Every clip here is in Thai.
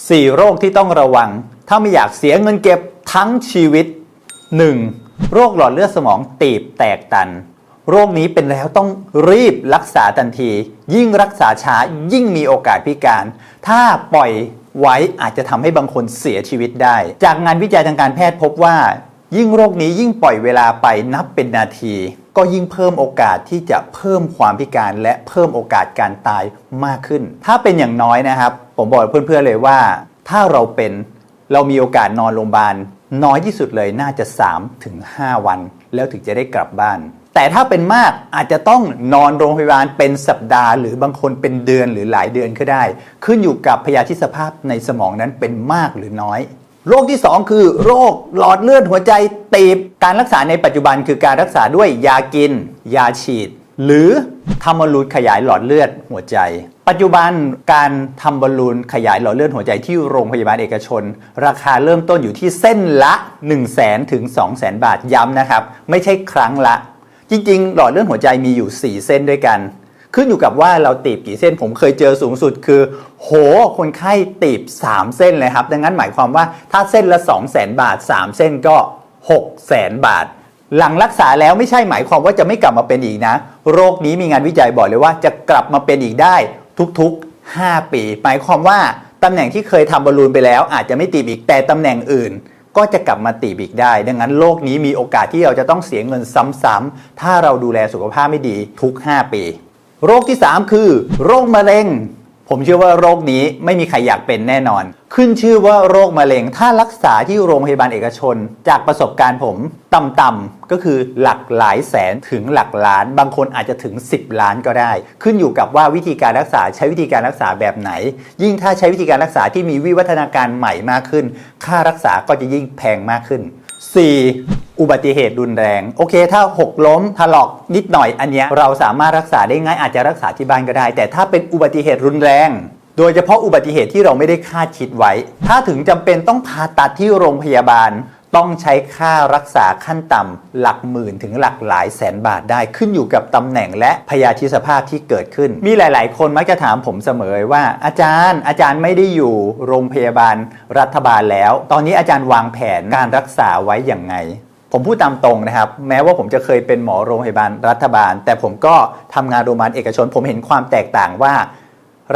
4 โรคที่ต้องระวัง ถ้าไม่อยากเสียเงินเก็บทั้งชีวิต 1. โรคหลอดเลือดสมองตีบแตกตัน โรคนี้เป็นแล้วต้องรีบรักษาทันที ยิ่งรักษาช้ายิ่งมีโอกาสพิการ ถ้าปล่อยไว้อาจจะทำให้บางคนเสียชีวิตได้ จากงานวิจัยทางการแพทย์พบว่า ยิ่งโรคนี้ยิ่งปล่อยเวลาไปนับเป็นนาที ก็ยิ่งเพิ่มโอกาสที่จะเพิ่มความพิการและเพิ่มโอกาสการตายมากขึ้น ถ้าเป็นอย่างน้อยนะครับ ผมบอกเพื่อนๆเลยว่า ถ้าเราเป็นเรามีโอกาสนอนโรงพยาบาลน้อยที่สุดเลยน่าจะ3-5ถึง5วัน แล้วถึงจะได้กลับบ้าน แต่ถ้าเป็นมากอาจจะต้องนอนโรงพยาบาลเป็นสัปดาห์ หรือบางคนเป็นเดือนหรือหลายเดือนก็ได้ ขึ้นอยู่กับพยาธิสภาพในสมองนั้นเป็นมากหรือน้อย โรคที่ 2 คือ โรคหลอดเลือดหัวใจตีบการรักษาในปัจจุบันคือการรักษาด้วยยากิน ยาฉีด หรือ ทำบอลลูนขยายหลอดเลือดหัวใจ ปัจจุบันการทำบอลลูนขยายหลอดเลือดหัวใจที่โรงพยาบาลเอกชน ราคาเริ่มต้นอยู่ที่เส้นละ 1 0 0 0 0แถึง2 0 0 0 0 0 บาทย้ำนะครับ ไม่ใช่ครั้งละ จริงๆ หลอดเลือดหัวใจมีอยู่ 4 เส้นด้วยกัน ขึ้นอยู่กับว่าเราตีบกี่เส้นผมเคยเจอสูงสุดคือ โหคนไข้ตีบ 3 เส้นเลยครับ ดังนั้นหมายความว่าถ้าเส้นละ 2 0 0 0 0 0 บาท 3 เส้นก็ 6 0 0 0 0บาท หลังรักษาแล้วไม่ใช่หมายความว่าจะไม่กลับมาเป็นอีกนะ โรคนี้มีงานวิจัยบอกเลยว่าจะกลับมาเป็นอีกได้ทุกๆ 5 ปี หมายความว่าตำแหน่งที่เคยทำบอลลูนไปแล้ว อาจจะไม่ตีบอีกแต่ตำแหน่งอื่น ก็จะกลับมาตีบอีกได้ ดังนั้นโรคนี้มีโอกาสที่เราจะต้องเสียเงินซ้ำๆถ้าเราดูแลสุขภาพไม่ดีทุก 5 ปี โรคที่ 3 คือ โรคมะเร็ง ผมเชื่อว่าโรคนี้ไม่มีใครอยากเป็นแน่นอน ขึ้นชื่อว่าโรคมะเร็ง ถ้ารักษาที่โรงพยาบาลเอกชน จากประสบการณ์ผมต่ำๆก็คือหลักหลายแสนถึงหลักล้าน บางคนอาจจะถึง 10 ล้านก็ได้ ขึ้นอยู่กับว่าวิธีการรักษาใช้วิธีการรักษาแบบไหน ยิ่งถ้าใช้วิธีการรักษาที่มีวิวัฒนาการใหม่มากขึ้น ค่ารักษาก็จะยิ่งแพงมากขึ้น 4. อุบัติเหตุรุนแรง โอเค ถ้าหกล้มถลอกนิดหน่อยอันเนี้ยเราสามารถรักษาได้ง่ายอาจจะรักษาที่บ้านก็ได้ แต่ถ้าเป็นอุบัติเหตุรุนแรง โดยเฉพาะอุบัติเหตุที่เราไม่ได้คาดคิดไว้ ถ้าถึงจำเป็นต้องผ่าตัดที่โรงพยาบาล ต้องใช้ค่ารักษาขั้นต่ำหลักหมื่นถึงหลักหลายแสนบาทได้ขึ้นอยู่กับตำแหน่งและพยาธิสภาพที่เกิดขึ้น มีหลาย ๆ คนมักจะถามผมเสมอว่า อาจารย์ อาจารย์ไม่ได้อยู่โรงพยาบาลรัฐบาลแล้ว ตอนนี้อาจารย์วางแผนการรักษาไว้อย่างไง ผมพูดตามตรงนะครับ แม้ว่าผมจะเคยเป็นหมอโรงพยาบาลรัฐบาล แต่ผมก็ทำงานโรงพยาบาลเอกชน ผมเห็นความแตกต่างว่า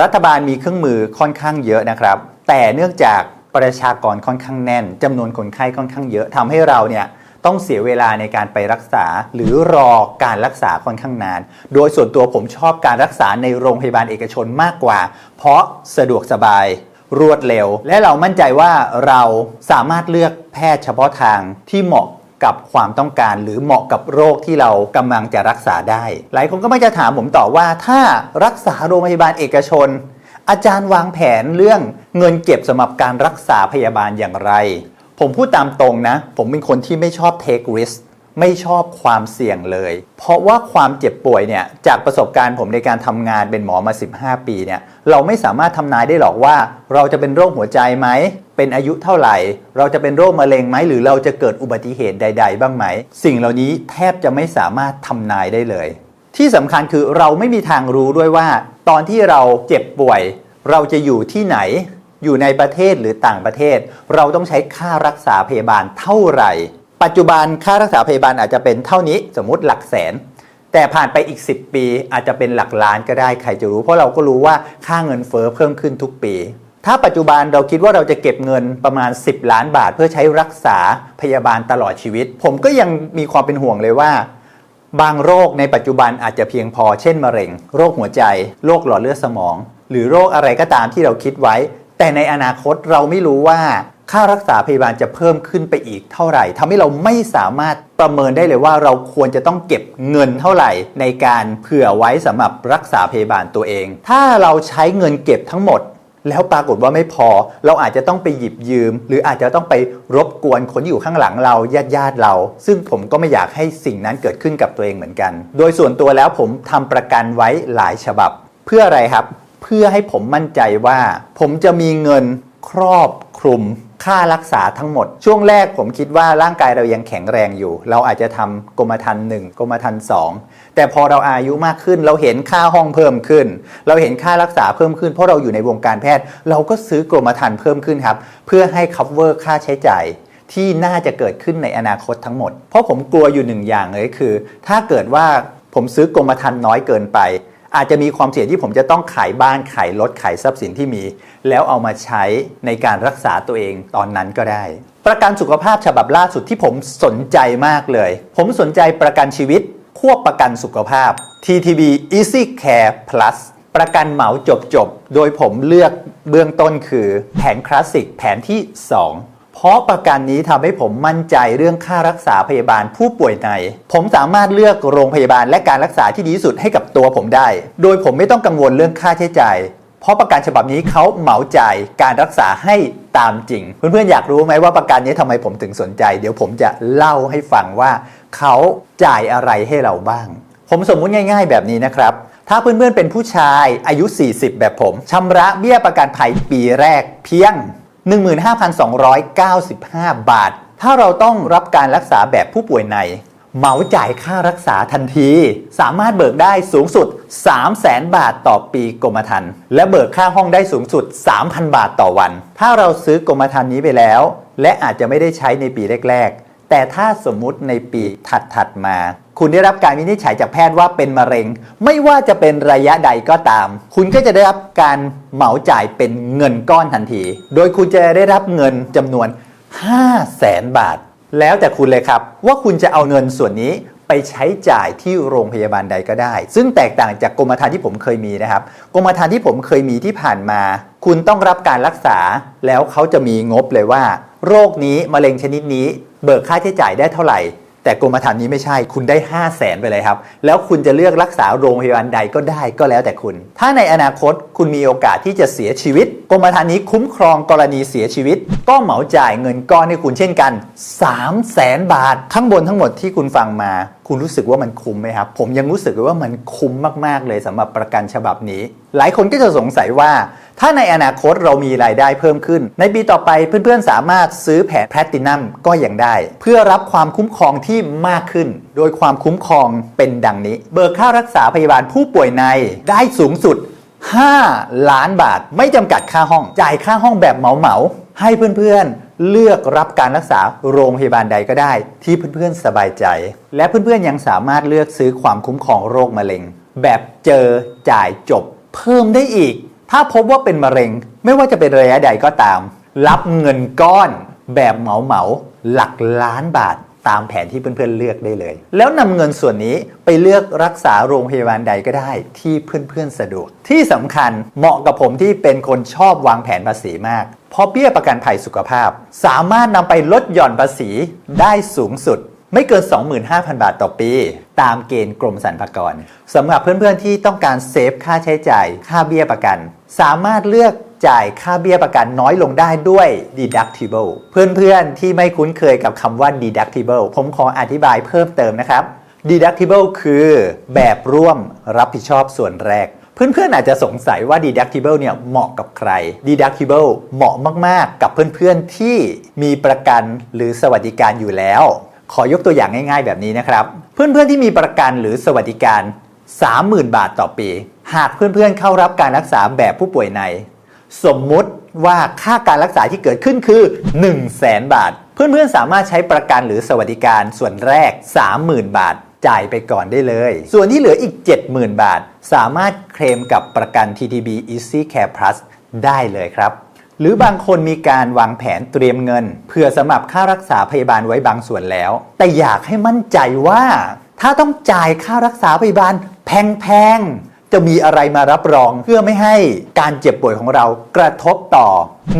รัฐบาลมีเครื่องมือค่อนข้างเยอะนะครับ แต่เนื่องจากประชากรค่อนข้างแน่นจำนวนคนไข้ค่อนข้างเยอะทำให้เราเนี่ยต้องเสียเวลาในการไปรักษาหรือรอการรักษาค่อนข้างนาน โดยส่วนตัวผมชอบการรักษาในโรงพยาบาลเอกชนมากกว่า เพราะสะดวกสบายรวดเร็ว และเรามั่นใจว่าเราสามารถเลือกแพทย์เฉพาะทางที่เหมาะ กับความต้องการหรือเหมาะกับโรคที่เรากำลังจะรักษาได้ หลายคนก็ไม่จะถามผมต่อว่าถ้ารักษาโรงพยาบาลเอกชน อาจารย์วางแผนเรื่องเงินเก็บสำหรับการรักษาพยาบาลอย่างไร ผมพูดตามตรงนะ ผมเป็นคนที่ไม่ชอบ take risk ไม่ชอบความเสี่ยงเลย เพราะว่าความเจ็บป่วยเนี่ยจากประสบการณ์ผมในการทำงานเป็นหมอมา 15 ปีเนี่ยเราไม่สามารถทำนายได้หรอกว่า เราจะเป็นโรคหัวใจไหมเป็นอายุเท่าไหร่ เราจะเป็นโรคมะเร็งไหมหรือเราจะเกิดอุบัติเหตุใด ๆ บ้างไหม สิ่งเหล่านี้แทบจะไม่สามารถทำนายได้เลย ที่สำคัญคือเราไม่มีทางรู้ด้วยว่า ตอนที่เราเจ็บป่วย เราจะอยู่ที่ไหนอยู่ในประเทศหรือต่างประเทศ เราต้องใช้ค่ารักษาพยาบาลเท่าไหร่ ปัจจุบันค่ารักษาพยาบาลอาจจะเป็นเท่านี้สมมุติหลักแสน แต่ผ่านไปอีก 10 ปีอาจจะเป็นหลักล้านก็ได้ใครจะรู้ เพราะเราก็รู้ว่าค่าเงินเฟ้อเพิ่มขึ้นทุกปี ถ้าปัจจุบันเราคิดว่าเราจะเก็บเงินประมาณ 10 ล้านบาท เพื่อใช้รักษาพยาบาลตลอดชีวิต ผมก็ยังมีความเป็นห่วงเลยว่า บางโรคในปัจจุบันอาจจะเพียงพอ เช่นมะเร็ง โรคหัวใจ โรคหลอดเลือดสมอง หรือโรคอะไรก็ตามที่เราคิดไว้ แต่ในอนาคตเราไม่รู้ว่า ค่ารักษาพยาบาลจะเพิ่มขึ้นไปอีกเท่าไหร่ทำให้เราไม่สามารถประเมินได้เลยว่าเราควรจะต้องเก็บเงินเท่าไหร่ ในการเผื่อไว้สำหรับรักษาพยาบาลตัวเอง ถ้าเราใช้เงินเก็บทั้งหมด แล้วปรากฏว่าไม่พอ เราอาจจะต้องไปหยิบยืม หรืออาจจะต้องไปรบกวนคนที่อยู่ข้างหลังเราญาติญาติเรา ซึ่งผมก็ไม่อยากให้สิ่งนั้นเกิดขึ้นกับตัวเองเหมือนกัน โดยส่วนตัวแล้วผมทำประกันไว้หลายฉบับ เพื่ออะไรครับ เพื่อให้ผมมั่นใจว่า ผมจะมีเงินครอบคลุม ค่ารักษาทั้งหมด ช่วงแรกผมคิดว่าร่างกายเรายังแข็งแรงอยู่ เราอาจจะทำกรมธรรม์หนึ่งกรมธรรม์สองแต่พอเราอายุมากขึ้น เราเห็นค่าห้องเพิ่มขึ้น เราเห็นค่ารักษาเพิ่มขึ้น เพราะเราอยู่ในวงการแพทย์ เราก็ซื้อกรมธรรม์เพิ่มขึ้นครับ เพื่อให้ cover ค่าใช้จ่ายที่น่าจะเกิดขึ้นในอนาคตทั้งหมด เพราะผมกลัวอยู่หนึ่งอย่างเลยคือ ถ้าเกิดว่าผมซื้อกรมธรรม์น้อยเกินไป อาจจะมีความเสี่ยงที่ผมจะต้องขายบ้านขายรถขายทรัพย์สินที่มี แล้วเอามาใช้ในการรักษาตัวเองตอนนั้นก็ได้ ประกันสุขภาพฉบับล่าสุดที่ผมสนใจมากเลย ผมสนใจประกันชีวิตควบประกันสุขภาพ TTB Easy Care Plus ประกันเหมาจบจบๆโดยผมเลือกเบื้องต้นคือแผนคลาสสิกแผนที่ 2 เพราะประกันนี้ทำให้ผมมั่นใจเรื่องค่ารักษาพยาบาลผู้ป่วยใน ผมสามารถเลือกโรงพยาบาลและการรักษาที่ดีที่สุดให้กับตัวผมได้ โดยผมไม่ต้องกังวลเรื่องค่าใช้จ่าย เพราะประกันฉบับนี้เขาเหมาจ่ายการรักษาให้ตามจริง เพื่อนๆอยากรู้ไหมว่าประกันนี้ทำไมผมถึงสนใจ เดี๋ยวผมจะเล่าให้ฟังว่าเขาจ่ายอะไรให้เราบ้าง ผมสมมุติง่าย ๆ แบบนี้นะครับถ้าเพื่อนๆเป็นผู้ชายอายุ 40 แบบผมชำระเบี้ยประกันภัยปีแรกเพียง 15,295 บาท ถ้าเราต้องรับการรักษาแบบผู้ป่วยในเหมาจ่ายค่ารักษาทันที สามารถเบิกได้สูงสุด 300,000บาทต่อปีกรมธรรม์และเบิกค่าห้องได้สูงสุด 3,000 บาทต่อวัน ถ้าเราซื้อกรมธรรม์นี้ไปแล้ว และอาจจะไม่ได้ใช้ในปีแรก แต่ถ้าสมมุติในปีถัดๆมา คุณได้รับการวินิจฉัยจากแพทย์ว่าเป็นมะเร็ง ไม่ว่าจะเป็นระยะใดก็ตาม คุณก็จะได้รับการเหมาจ่ายเป็นเงินก้อนทันที โดยคุณจะได้รับเงินจำนวน 5 0 0แสนบาท แล้วแต่คุณเลยครับว่าคุณจะเอาเงินส่วนนี้ ไปใช้จ่ายที่โรงพยาบาลใดก็ได้ ซึ่งแตกต่างจากกรมธรรม์ที่ผมเคยมีนะครับ กรมธรรม์ที่ผมเคยมีที่ผ่านมา คุณต้องรับการรักษา แล้วเขาจะมีงบเลยว่า โรคนี้มะเร็งชนิดนี้ เบิกค่าใช้จ่ายได้เท่าไหร่ แต่กรมธรรม์นี้ไม่ใช่คุณได้ 5 0 0แสนไปเลยครับ แล้วคุณจะเลือกรักษาโรงพยาบาลใดก็ได้ก็แล้วแต่คุณ ถ้าในอนาคตคุณมีโอกาสที่จะเสียชีวิต กรมธรรม์นี้คุ้มครองกรณีเสียชีวิต ก็เหมาจ่ายเงินก้อนให้คุณเช่นกัน 3 0 0แสนบาทข้างบนทั้งหมดที่คุณฟังมา คุณรู้สึกว่ามันคุ้มไหมครับ ผมยังรู้สึกว่ามันคุ้มมาก ๆ เลยสำหรับประกันฉบับนี้ หลายคนก็จะสงสัยว่า ถ้าในอนาคตเรามีรายได้เพิ่มขึ้น ในปีต่อไปเพื่อนๆสามารถซื้อแผนแพลตินัมก็ยังได้ เพื่อรับความคุ้มครองที่มากขึ้น โดยความคุ้มครองเป็นดังนี้ เบิกค่ารักษาพยาบาลผู้ป่วยในได้สูงสุด 5 ล้านบาท ไม่จำกัดค่าห้อง จ่ายค่าห้องแบบเหมาๆให้เพื่อนๆ เลือกรับการรักษาโรงพยาบาลใดก็ได้ ที่เพื่อนๆ สบายใจ และเพื่อนๆ ยังสามารถเลือกซื้อความคุ้มครองโรคมะเร็ง แบบเจอจ่ายจบ เพิ่มได้อีก ถ้าพบว่าเป็นมะเร็ง ไม่ว่าจะเป็นระยะใดก็ตาม รับเงินก้อนแบบเหมาเหมาหลักล้านบาทตามแผนที่เพื่อนๆเลือกได้เลย แล้วนำเงินส่วนนี้ไปเลือกรักษาโรงพยาบาลใดก็ได้ที่เพื่อนๆสะดวก ที่สำคัญเหมาะกับผมที่เป็นคนชอบวางแผนภาษีมาก เพราะเบี้ยประกันภัยสุขภาพ สามารถนำไปลดหย่อนภาษีได้สูงสุด ไม่เกิน 25,000 บาทต่อปี ตามเกณฑ์กรมสรรพากรสำหรับเพื่อนๆที่ต้องการเซฟค่าใช้จ่ายค่าเบี้ยประกัน สามารถเลือกจ่ายค่าเบี้ยประกันน้อยลงได้ด้วย deductible เพื่อนๆที่ไม่คุ้นเคยกับคำว่า deductible ผมขออธิบายเพิ่มเติมนะครับ deductible คือแบบร่วมรับผิดชอบส่วนแรก เพื่อนๆอาจจะสงสัยว่า deductible เนี่ยเหมาะกับใคร deductible เหมาะมากๆ กับเพื่อนๆที่มีประกันหรือสวัสดิการอยู่แล้ว ขอยกตัวอย่างง่ายๆแบบนี้นะครับ เพื่อนๆที่มีประกันหรือสวัสดิการ 30,000 บาทต่อปี หากเพื่อนๆเข้ารับการรักษาแบบผู้ป่วยใน สมมุติว่าค่าการรักษาที่เกิดขึ้นคือ 1 0 0 0 0แบาท เพื่อนๆสามารถใช้ประกันหรือสวัสดิการส่วนแรก 30,000 บาทจ่ายไปก่อนได้เลย ส่วนที่เหลืออีก 70,000 บาท สามารถเคลมกับประกัน TTB Easy Care Plus ได้เลยครับ หรือบางคนมีการวางแผนเตรียมเงิน เพื่อสำหรับค่ารักษาพยาบาลไว้บางส่วนแล้ว แต่อยากให้มั่นใจว่า ถ้าต้องจ่ายค่ารักษาพยาบาลแพงๆ จะมีอะไรมารับรองเพื่อไม่ให้การเจ็บป่วยของเรากระทบต่อ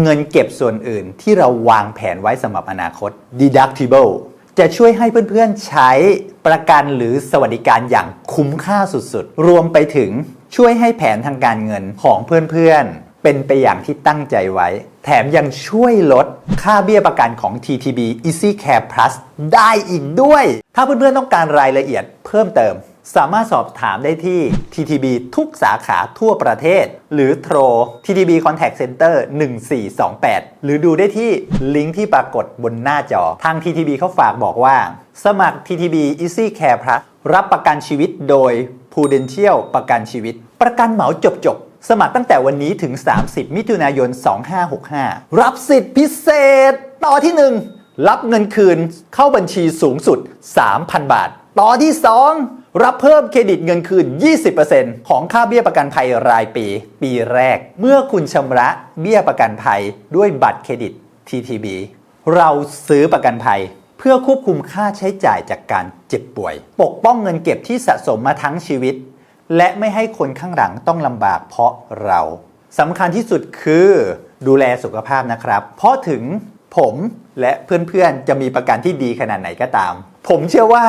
เงินเก็บส่วนอื่น ที่เราวางแผนไว้สำหรับอนาคต deductible จะช่วยให้เพื่อนๆใช้ประกันหรือสวัสดิการอย่างคุ้มค่าสุดๆ รวมไปถึงช่วยให้แผนทางการเงินของเพื่อนๆ เป็นไปอย่างที่ตั้งใจไว้ แถมยังช่วยลดค่าเบี้ยประกันของ TTB Easy Care Plus ได้อีกด้วย ถ้าเพื่อนๆต้องการรายละเอียดเพิ่มเติม สามารถสอบถามได้ที่ TTB ทุกสาขาทั่วประเทศ หรือโทร TTB Contact Center 1428 หรือดูได้ที่ลิงก์ที่ปรากฏบนหน้าจอ ทาง TTB เขาฝากบอกว่า สมัคร TTB Easy Care Plus รับประกันชีวิตโดย Prudential ประกันชีวิต ประกันเหมาจบ สมัครตั้งแต่วันนี้ถึง 30 มิถุนายน 2565 รับสิทธิพิเศษ ต่อที่ 1 รับเงินคืนเข้าบัญชีสูงสุด 3,000 บาท ต่อที่ 2 รับเพิ่มเครดิตเงินคืน 20%ของค่าเบี้ยประกันภัยรายปี ปีแรก เมื่อคุณชำระเบี้ยประกันภัยด้วยบัตรเครดิต TTB เราซื้อประกันภัยเพื่อควบคุมค่าใช้จ่ายจากการเจ็บป่วย ปกป้องเงินเก็บที่สะสมมาทั้งชีวิต และไม่ให้คนข้างหลังต้องลำบากเพราะเราสำคัญที่สุดคือดูแลสุขภาพนะครับ เพราะถึงผมและเพื่อนๆ จะมีประกันที่ดีขนาดไหนก็ตาม ผมเชื่อว่า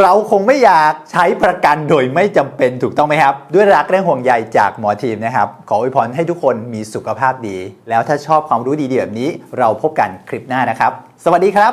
เราคงไม่อยากใช้ประกันโดยไม่จำเป็นถูกต้องไหมครับ ด้วยรักและห่วงใยจากหมอทีมนะครับ ขออวยพรให้ทุกคนมีสุขภาพดี แล้วถ้าชอบความรู้ดีๆแบบนี้ เราพบกันคลิปหน้านะครับ สวัสดีครับ